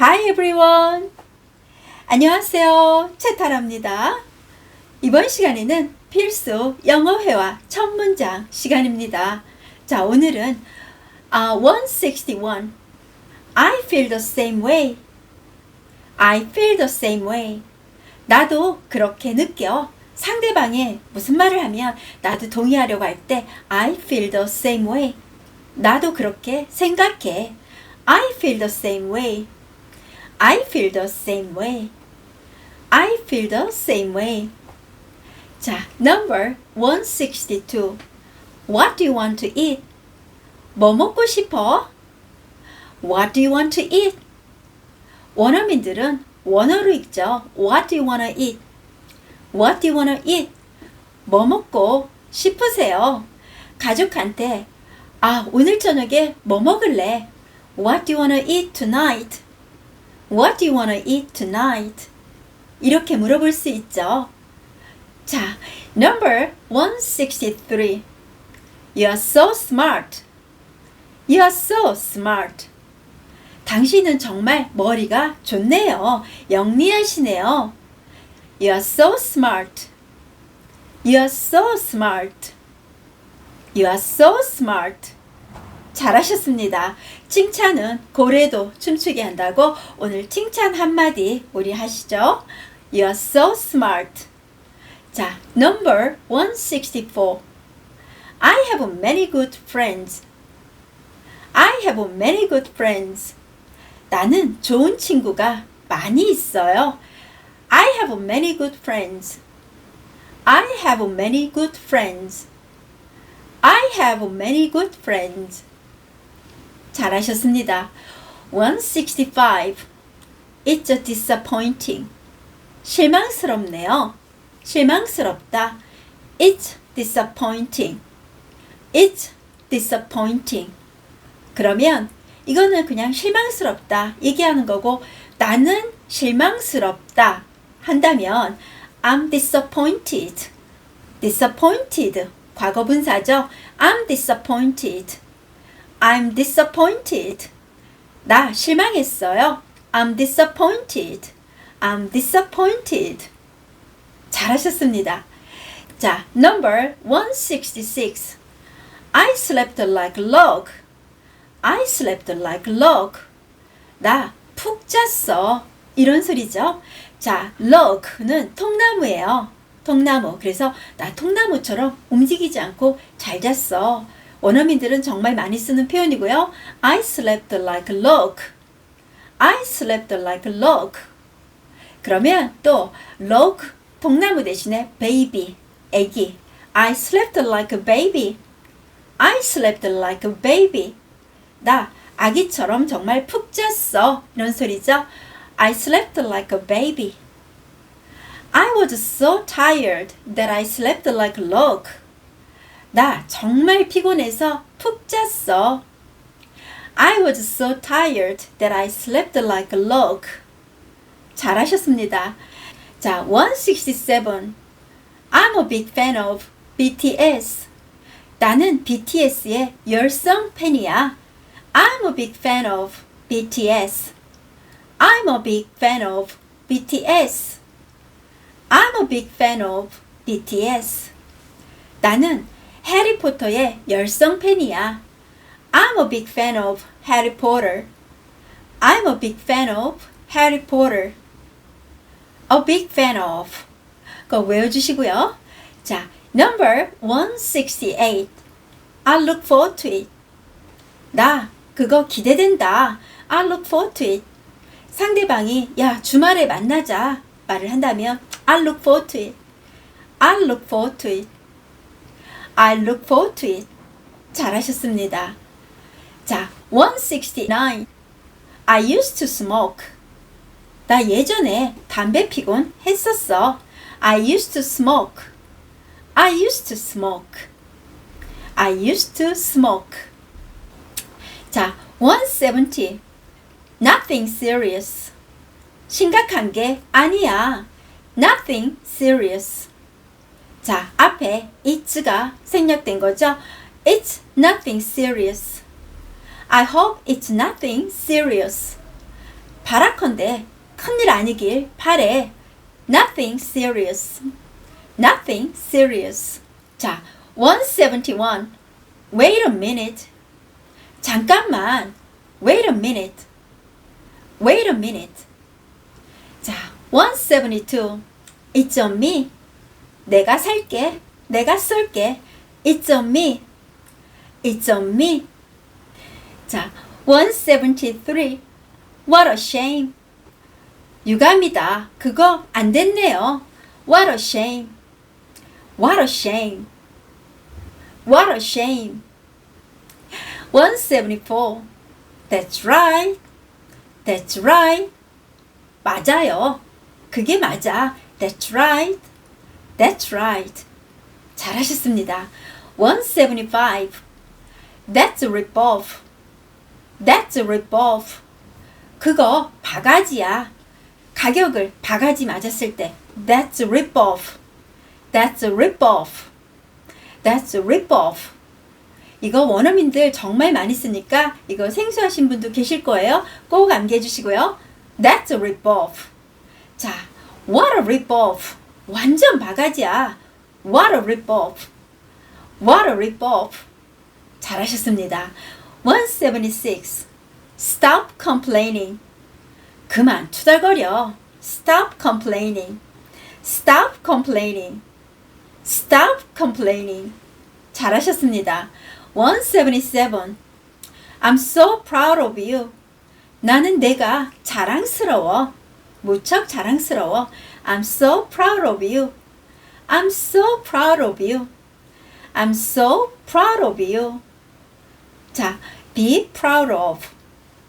Hi everyone. 안녕하세요. 채타라입니다. 이번 시간에는 필수 영어 회화 첫 문장 시간입니다. 자, 오늘은 uh, 161. I feel the same way. I feel the same way. 나도 그렇게 느껴. 상대방이 무슨 말을 하면 나도 동의하려고 할 때 I feel the same way. 나도 그렇게 생각해. I feel the same way. I feel the same way. I feel the same way. 자, number 162. What do you want to eat? 뭐 먹고 싶어? What do you want to eat? 원어민들은 원어로 읽죠. What do you want to eat? What do you want to eat? 뭐 먹고 싶으세요? 가족한테 아, 오늘 저녁에 뭐 먹을래? What do you want to eat tonight? What do you want to eat tonight? 이렇게 물어볼 수 있죠. 자, number 163. You are so smart. You are so smart. 당신은 정말 머리가 좋네요. 영리하시네요. You are so smart. You are so smart. You are so smart. 잘하셨습니다. 칭찬은 고래도 춤추게 한다고 오늘 칭찬 한마디 우리 하시죠. You are so smart. 자, number 164. I have many good friends. I have many good friends. 나는 좋은 친구가 많이 있어요. I have many good friends. I have many good friends. I have many good friends. 잘하셨습니다. 165. It's a disappointing. 실망스럽네요. 실망스럽다. It's disappointing. It's disappointing. 그러면 이거는 그냥 실망스럽다 얘기하는 거고 나는 실망스럽다 한다면 I'm disappointed. disappointed 과거 분사죠. I'm disappointed. I'm disappointed. 나 실망했어요. I'm disappointed. I'm disappointed. 잘하셨습니다. 자, number 166. I slept like log. I slept like log. 나 푹 잤어. 이런 소리죠. 자, log는 통나무예요. 통나무. 그래서 나 통나무처럼 움직이지 않고 잘 잤어. 원어민들은 정말 많이 쓰는 표현이고요. I slept like a log. I slept like a log. 그러면 또 log 통나무 대신에 baby 애기. I slept like a baby. I slept like a baby. 나 아기처럼 정말 푹 잤어. 이런 소리죠. I slept like a baby. I was so tired that I slept like a log. 나 정말 피곤해서 푹 잤어. I was so tired that I slept like a log. 잘하셨습니다. 자, 167. I'm a big fan of BTS. 나는 BTS의 열성 팬이야. I'm a big fan of BTS. I'm a big fan of BTS. I'm a big fan of BTS. 나는 해리포터의 열성 팬이야. I'm a big fan of Harry Potter. I'm a big fan of Harry Potter. A big fan of. 그거 외워주시고요. 자, number 168. I look forward to it. 나 그거 기대된다. I look forward to it. 상대방이 야 주말에 만나자 말을 한다면 I look forward to it. I look forward to it. I look forward to it. 잘하셨습니다. 자, 169. I used to smoke. 나 예전에 담배 피곤 했었어. I used to smoke. I used to smoke. I used to smoke. 자, 170. Nothing serious. 심각한 게 아니야. Nothing serious. 자, 앞에 it's가 생략된 거죠. It's nothing serious. I hope it's nothing serious. 바라컨대 큰일 아니길 바래. Nothing serious. Nothing serious. 자, 171. Wait a minute. 잠깐만. Wait a minute. Wait a minute. 자, 172. It's on me. 내가 살게. 내가 쏠게. It's on me. It's on me. 자, 173. What a shame. 유감이다. 그거 안 됐네요. What a shame. What a shame. What a shame. 174. That's right. That's right. 맞아요. 그게 맞아. That's right. That's right. 잘하셨습니다. 175. That's a rip-off. That's a rip-off. 그거 바가지야. 가격을 바가지 맞았을 때 That's a rip-off. That's a rip-off. That's a rip-off. 이거 원어민들 정말 많이 쓰니까 이거 생소하신 분도 계실 거예요. 꼭 암기해 주시고요. That's a rip-off. 자, what a rip-off. 완전 바가지야. What a rip-off. What a rip-off. 잘하셨습니다. 176. Stop complaining. 그만 투덜거려. Stop complaining. Stop complaining. Stop complaining. 잘하셨습니다. 177. I'm so proud of you. 나는 내가 자랑스러워. 무척 자랑스러워. I'm so proud of you. I'm so proud of you. I'm so proud of you. 자, be proud of.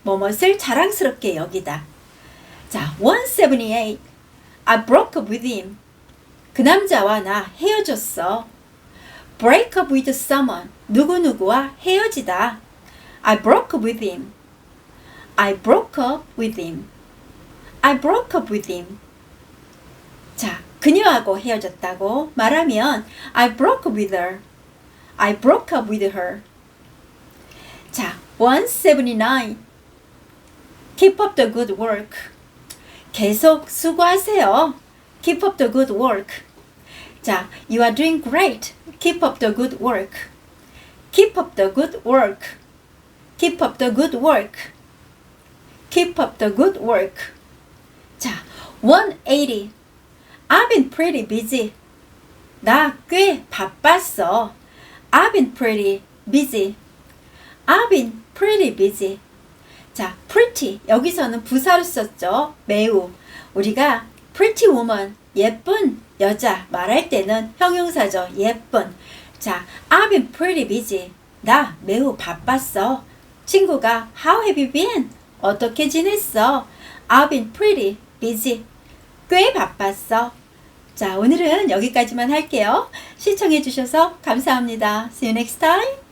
뭐뭇을 자랑스럽게 여기다. 자, 178. I broke up with him. 그 남자와 나 헤어졌어. break up with someone. 누구누구와 헤어지다. I broke up with him. I broke up with him. I broke up with him. 자, 그녀하고 헤어졌다고 말하면 I broke with her. I broke up with her. 자, 179. Keep up the good work. 계속 수고하세요. Keep up the good work. 자, you are doing great. Keep up the good work. Keep up the good work. Keep up the good work. Keep up the good work. 자, 180. I've been pretty busy. 나 꽤 바빴어. I've been pretty busy. I've been pretty busy. 자, pretty. 여기서는 부사로 썼죠. 매우. 우리가 pretty woman, 예쁜 여자 말할 때는 형용사죠. 예쁜. 자, I've been pretty busy. 나 매우 바빴어. 친구가 How have you been? 어떻게 지냈어? I've been pretty busy. 꽤 바빴어. 자, 오늘은 여기까지만 할게요. 시청해 주셔서 감사합니다. See you next time.